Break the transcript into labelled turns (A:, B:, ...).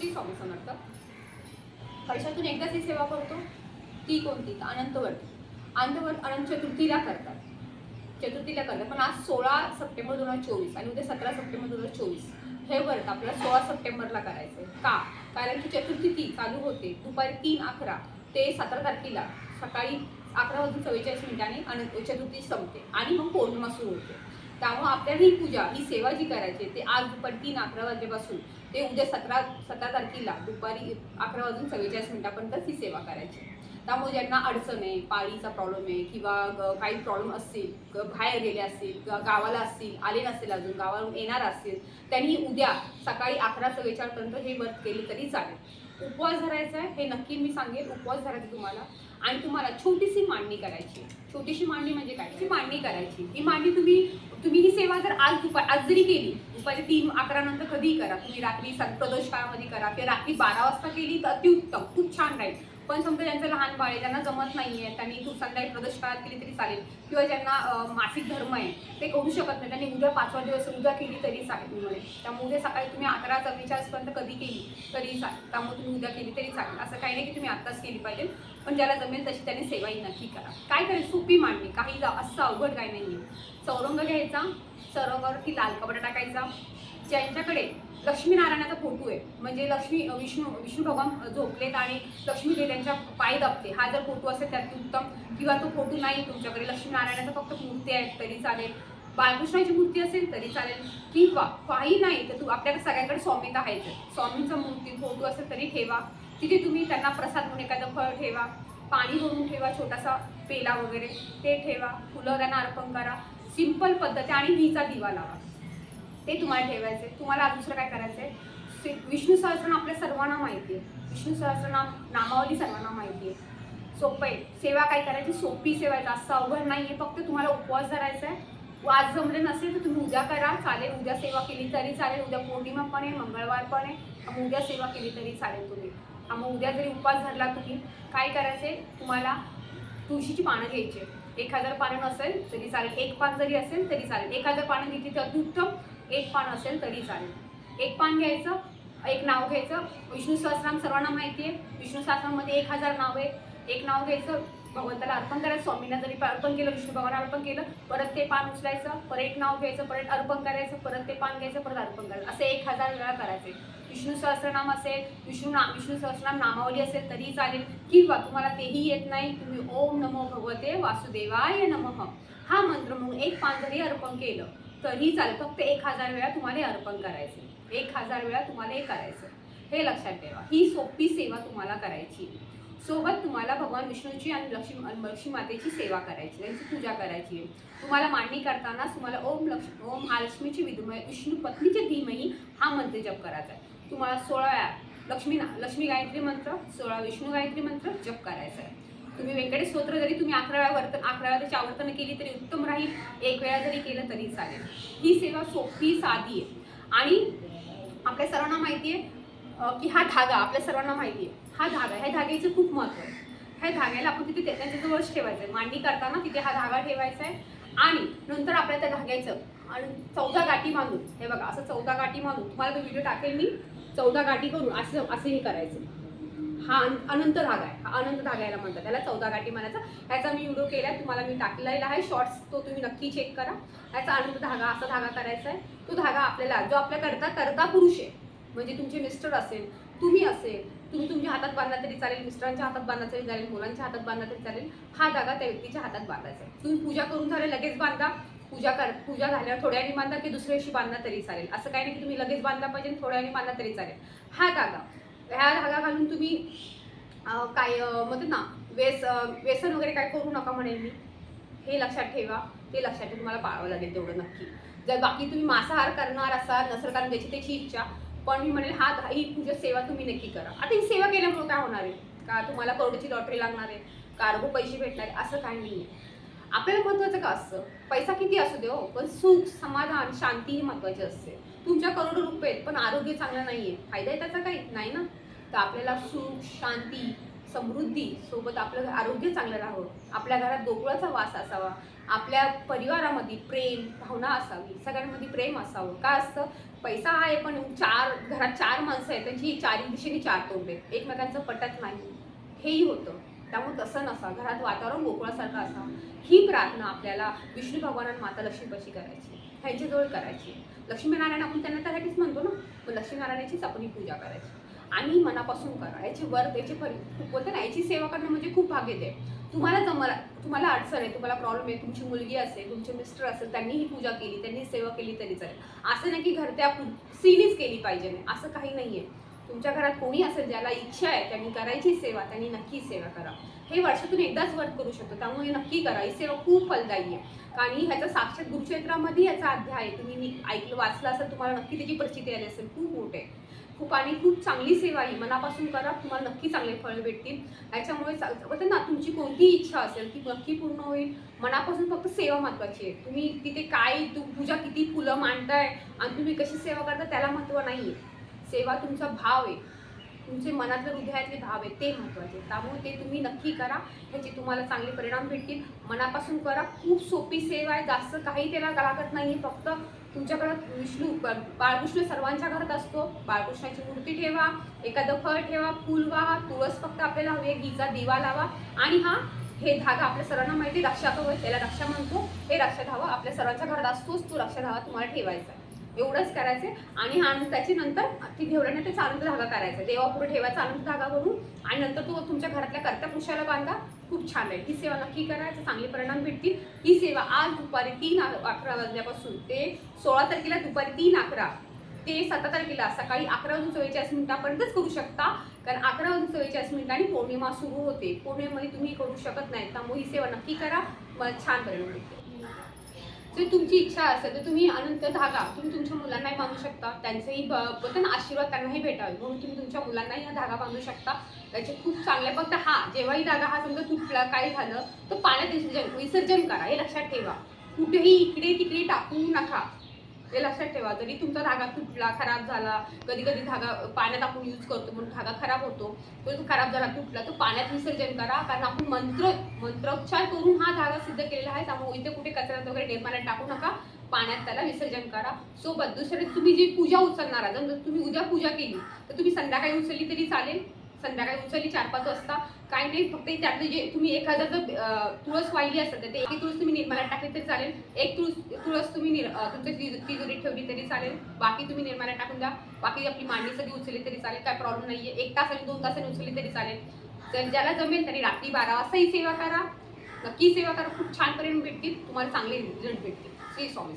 A: श्री स्वामी समर्थ वर्षातून एकदाच ही सेवा करतो ती कोणती? तर अनंतवट अनंत चतुर्थीला करतात. चतुर्थीला करतात. पण आज सोळा सप्टेंबर दोन हजार चोवीस आणि उद्या सतरा सप्टेंबर दोन हजार चोवीस. हे व्रत आपल्याला सोळा सप्टेंबरला करायचं आहे का? कारण की चतुर्थी ती चालू होते दुपारी तीन अकरा ते सतरा तारखेला. सकाळी अकरा वाजून चव्वेचाळीस मिनिटांनी अनंत चतुर्थी संपते आणि मग पौर्णिमा सुरू होते. त्यामुळे आपल्याला ही पूजा ही सेवा जी करायची ते आज दुपारी तीन अकरा वाजल्यापासून ते उद्या सतरा सतरा तारखेला दुपारी अकरा वाजून चव्वेचाळीस मिनिटापर्यंत ही सेवा करायची. त्यामुळे ज्यांना अडचण आहे पाळीचा प्रॉब्लेम आहे किंवा काही प्रॉब्लेम असतील बाहेर गेले असतील गावाला असतील आले नसतील अजून गावावरून येणार असतील त्यांनी उद्या सकाळी अकरा चव्वेचाळपर्यंत हे व्रत केले तरी चालेल. उपवास धरायचा आहे हे नक्की मी सांगेन उपवास धरायचा तुम्हाला. आणि तुम्हाला छोटीशी मांडणी करायची छोटीशी मांडणी म्हणजे काय? ती मांडणी करायची. ही मांडणी तुम्ही तुम्ही ही सेवा जर आज दुपार आज जरी केली दुपारी तीन अकरा नंतर कधीही करा. तुम्ही रात्री सं- प्रदोष काळामध्ये करा. किंवा रात्री बारा वाजता केली तर अतिउत्तम. खूप छान राहील. पण समजा ज्यांचं लहान बाळ आहे त्यांना जमत नाही आहे त्यांनी तू संध्याकाळी प्रदोष काळात केली तरी चालेल. किंवा ज्यांना मासिक धर्म आहे ते करू शकत नाही. त्यांनी उद्या पाचवा दिवस उद्या केली तरी चालेल. म्हणजे त्यामुळे उद्या सकाळी तुम्ही अकरा चव्वेचाळीसपर्यंत कधी केली तरी चालेल. त्यामुळे तुम्ही उद्या केली तरी चालेल. असं काही नाही की तुम्ही आत्ताच केली पाहिजे. पण ज्याला जमेल तशी त्यांनी सेवाही नक्की करा. काय करायचं सोपी मांडणी. काही असं अवघड काही नाही आहे चौरंग घ्यायचा. चौरंगावरती लाल कपडा टाकायचा. ज्यांच्याकडे लक्ष्मीनारायणाचा फोटो आहे. म्हणजे लक्ष्मी विष्णू विष्णू भगवान झोपलेत आणि लक्ष्मी देवी त्यांच्या पाय दाबते. हा जर फोटो असेल त्यात उत्तम. किंवा तो फोटो नाही तुमच्याकडे लक्ष्मीनारायणाचा फक्त मूर्ती आहे तरी चालेल. बाळकृष्णाची मूर्ती असेल तरी चालेल. किंवा काही नाही तर तू आपल्याकडे सगळ्याकडे स्वामी आहे स्वामींचा मूर्ती फोटो असेल तरी ठेवा. तिथे तुम्ही त्यांना प्रसाद म्हणून एखादं फळ ठेवा. पाणी भरून ठेवा छोटासा पेला वगैरे. ते ठेवा. फुलं त्यांना अर्पण करा. सिंपल पद्धती आणि वीचा दिवा लावा. ते तुम्हाला ठेवायचे तुम्हाला दुसरं काय करायचं आहे विष्णू सहस्रनाम आपल्या सर्वांना माहिती आहे विष्णू सहस्रनाम नामावली सर्वांना माहिती आहे सोपं आहे सेवा काय करायची? सोपी सेवा आहे. जास्त अवघड नाही आहे फक्त तुम्हाला उपवास धरायचा आहे आज जमले नसेल तर तुम्ही उद्या करा. चालेल. उद्या सेवा केली तरी चालेल. उद्या पौर्णिमा पण आहे. मंगळवार पण आहे. मग उद्या सेवा केली तरी चालेल तुम्ही. मग उद्या जरी उपवास धरला तुम्ही काय करायचे तुम्हाला तुळशीची पानं घ्यायची एक हजार पानं नसेल तरी चालेल. एक पान जरी असेल तरी चालेल. एक हजार पानं घेतली तर अत्युत्तम एक पान असेल तरी चालेल. एक पान घ्यायचं एक नाव घ्यायचं. विष्णू सहस्राम सर्वांना माहिती आहे. विष्णू सहस्रनाममध्ये एक हजार नाव आहे. एक नाव घ्यायचं भगवंताला अर्पण करायचं स्वामींना जरी अर्पण केलं विष्णू भगवान अर्पण केलं परत ते पान उचलायचं परत एक नाव घ्यायचं परत अर्पण करायचं परत ते पान घ्यायचं परत अर्पण करायचं. असं एक हजार वेळा करायचे विष्णू सहस्रनाम असेल विष्णू नाम विष्णू सहस्रनाम नामावली असेल तरी चालेल. किंवा तुम्हाला तेही येत नाही तुम्ही ओम नमो भगवते वासुदेवाय नमः. हा मंत्र म्हणून एक पान जरी अर्पण केलं तरी चालेल. फक्त एक हजार वेळा तुम्हाला हे अर्पण करायचं एक हजार वेळा तुम्हाला हे करायचं हे लक्षात ठेवा. ही सोपी सेवा तुम्हाला करायची सोबत तुम्हाला भगवान विष्णूची आणि लक्ष्मी लक्ष्मी मातेची सेवा करायची त्यांची पूजा करायची आहे. तुम्हाला मांडणी करताना तुम्हाला ओम लक्ष्मी ओम महालक्ष्मीची विधमय विष्णू पत्नीचे धीमही हा मंत्र जप करायचा आहे. तुम्हाला सोळा लक्ष्मी ना लक्ष्मी गायत्री मंत्र सोळा विष्णू गायत्री मंत्र जप करायचा आहे. तुम्ही व्यंकटेश स्तोत्र जरी तुम्ही अकरा वेळा वर्तन अकरा वेळा त्याची आवर्तन केली तरी उत्तम राहील. एक वेळा जरी केलं तरी चालेल. ही सेवा सोपी साधी आहे. आणि आपल्या सर्वांना माहिती आहे की हा धागा आपल्या सर्वांना माहिती आहे हा धागा ह्या धाग्याचं खूप महत्त्व आहे. ह्या धाग्याला आपण तिथे त्या- त्यांच्याजवळच ठेवायचं आहे मांडणी करताना तिथे हा धागा ठेवायचा आहे आणि नंतर आपल्या त्या धाग्याचं आणि चौदा गाठी बांधून हे बघा असं चौदा गाठी बांधून तुम्हाला तो व्हिडिओ टाकेल मी. चौदा गाठी करून असं असंही करायचं. हा अन- अनंत धागा आहे. हा अनंत धागा याला म्हणतात. त्याला चौदा गाठी म्हणायचा ह्याचा मी व्हिडिओ केला तुम्हाला मी टाकलेला आहे. शॉर्ट्स तो तुम्ही नक्की चेक करा. ह्याचा अनंत धागा असा धागा करायचा आहे. तो धागा आपल्याला जो आपल्या करता करता पुरुष आहे. म्हणजे तुमचे मिस्टर असेल तुम्ही असेल तुम्ही तुमच्या हातात बांधला तरी चालेल मिस्टरांच्या हातात बांधला तरी चालेल मुलांच्या हातात बांधला तरी चालेल हा धागा त्या व्यक्तीच्या हातात बांधायचा आहे. तुम्ही पूजा करून झाले लगेच बांधा. पूजा कर पूजा झाल्यावर थोड्याने बांधा की दुसऱ्याशी बांधला तरी चालेल. असं काही नाही की तुम्ही लगेच बांधला पाहिजे थोड्याने बांधला तरी चालेल. हा धागा ह्या धागा घालून तुम्ही काय म्हणते ना वेस व्यसन वगैरे काय करू नका म्हणेल मी. हे लक्षात ठेवा. ते लक्षात ठेवून तुम्हाला पाळावं लागेल तेवढं नक्की. जर बाकी तुम्ही मांसाहार करणार असाल नसर कारण त्याची त्याची इच्छा पण मी म्हणेल हा ही पूजा सेवा तुम्ही नक्की करा. आता ही सेवा केल्यामुळे काय होणार आहे? का तुम्हाला करोडची लॉटरी लागणार आहे? कार्गो पैसे भेटणार आहे असं काही नाही आहे. आपल्याला महत्त्वाचं का असतं? पैसा किती असू दे हो पण सुख समाधान शांती ही महत्त्वाची असते. तुमच्या करोडो रुपये आहेत पण आरोग्य चांगलं नाही आहे फायदा आहे त्याचा काही? नाही ना? तर आपल्याला सुख शांती समृद्धी सोबत आपलं आरोग्य चांगलं राहावं. आपल्या घरात गोकुळाचा वास असावा. आपल्या परिवारामध्ये प्रेम भावना असावी. सगळ्यांमध्ये प्रेम असावं. का असतं पैसा आहे पण चार घरात चार माणसं आहेत त्यांची चारी दिशेने चार तोंड. आहेत एकमेकांचं पटत नाही. हेही होतं. त्यामुळे तसं नसा घरात वातावरण गोकुळासारखं असावं. ही प्रार्थना आपल्याला विष्णू भगवान माता लक्ष्मीपाशी करायची. ह्यांच्याजवळ करायची. लक्ष्मीनारायण आपण त्यांना त्यासाठीच म्हणतो ना? मग लक्ष्मीनारायणाचीच आपण ही पूजा करायची. आणि मनापासून करा. याची वर्त याची खूप बोलते ना याची सेवा करणं म्हणजे खूप भाग येते तुम्हाला जमला तुम्हाला अडचण आहे तुम्हाला प्रॉब्लेम आहे तुमची मुलगी असेल तुमचे मिस्टर असेल त्यांनी ही पूजा केली त्यांनी सेवा केली तरी चालेल. असं नाही की घरत्या सीनीच केली पाहिजे नाही असं काही नाही आहे तुमच्या घरात कोणी असेल ज्याला इच्छा आहे त्यांनी करायची सेवा त्यांनी नक्की सेवा करा. हे वर्षातून एकदाच वर्क करू शकतो त्यामुळे नक्की करा. ही सेवा खूप फलदायी आहे. आणि ह्याचा साक्षात गुरुक्षेत्रामध्ये याचा अध्याय आहे. तुम्ही ऐकलं वाचलं असेल तुम्हाला नक्की त्याची परिस्थिती आली असेल खूप मोठे खूप आणि खूप चांगली सेवा ही मनापासून करा तुम्हाला नक्की चांगले फळ भेटतील. याच्यामुळे चालतं ना तुमची कोणतीही इच्छा असेल ती नक्की पूर्ण होईल. मनापासून फक्त सेवा महत्वाची आहे. तुम्ही तिथे काय पूजा किती फुलं मांडताय आणि तुम्ही कशी सेवा करता त्याला महत्त्व नाही आहे सेवा तुमचा भाव आहे. तुमचे मनातले हृदयातले भाव आहे ते महत्त्वाचे त्यामुळे ते तुम्ही नक्की करा. ह्याचे तुम्हाला चांगले परिणाम भेटतील. मनापासून करा. खूप सोपी सेवा आहे. जास्त काही त्याला लागत नाही फक्त तुमच्याकडं विष्णू बाळकृष्ण सर्वांच्या घरात असतो. बाळकृष्णाची मूर्ती ठेवा एखादं फळ ठेवा फुल वाहा तुळस फक्त आपल्याला हवी आहे घीचा दिवा लावा. आणि हा हे धागा आपल्या सर्वांना माहिती आहे, रक्षा कवच त्याला रक्षा म्हणतो. हे रक्षा धावा आपल्या सर्वांच्या घरात असतोच तो रक्षा धावा तुम्हाला ठेवायचा एवढंच करायचे आणि हा त्याची नंतर ती ठेवल्याने त्याचा आनंद धागा करायचा देवापुढे ठेवायचा आनंद धागा भरून आणि नंतर तो तुमच्या घरातल्या कर्त्या पुरुषाला बांधा. खूप छान आहे. ही सेवा नक्की करायचं चांगले परिणाम भेटतील. ही सेवा आज दुपारी तीन अकरा वाजल्यापासून ते सोळा तारखेला दुपारी तीन अकरा ते सतरा तारखेला सकाळी अकरा वाजून चव्वेचाळीस मिनिटापर्यंतच करू शकता. कारण अकरा वाजून चव्वेचाळीस मिनिटांनी पौर्णिमा सुरू होते. पौर्णिमेमध्ये तुम्ही करू शकत नाही. त्यामुळे ही सेवा नक्की करा. मला छान परिणाम भेटतील. जर तुमची इच्छा असेल तर तुम्ही अनंत धागा तुम्ही तुमच्या मुलांनाही बांधू शकता त्यांचंही ब- बोलतात आशीर्वाद त्यांनाही भेटावे. म्हणून तुम्ही तुमच्या मुलांनाही हा धागा बांधू शकता. त्याचे खूप चांगले फक्त हा जेव्हाही धागा हा समजा तुटला काय झालं तर पाण्यात विसर्जन विसर्जन करा हे लक्षात ठेवा. कुठेही इकडे तिकडे टाकू नका. ते लक्षात ठेवा जरी तुमचा धागा तुटला खराब झाला कधी कधी धागा पाण्यात आपण यूज करतो म्हणून धागा खराब होतो तो खराब झाला तुटला तो पाण्यात विसर्जन करा कारण आपण मंत्र मंत्रोच्चार करून हा धागा सिद्ध केलेला आहे त्यामुळे इथे कुठे कचऱ्यात वगैरे डेपाण्यात टाकू नका पाण्यात त्याला विसर्जन करा. सोबत दुसरे तुम्ही जी पूजा उचलणार आहात जर तुम्ही उद्या पूजा केली तर तुम्ही संध्याकाळी उचलली तरी चालेल? संध्याकाळी उचलली चार पाच वाजता. काही नाही फक्त त्यातले जे तुम्ही एखादा जर तुळस वाहिली असेल तर ते एक तुळस तुम्ही निर्माल्यात टाकली तरी चालेल. एक तुळस तुळस तुम्ही निर- तुमच्या तिजोरीत ठेवली तरी चालेल. बाकी तुम्ही निर्माल्यात टाकून द्या. बाकी आपली मांडणी सगळी उचलली तरी चालेल. काय प्रॉब्लेम नाही आहे एक तासाने दोन तासाने उचलली तरी चालेल. जर ज्याला जमेल त्यांनी रात्री बारा वाजताही सेवा करा. नक्की सेवा करा. खूप छान परिणाम भेटतील. तुम्हाला चांगले रिझल्ट भेटतील. श्री स्वामी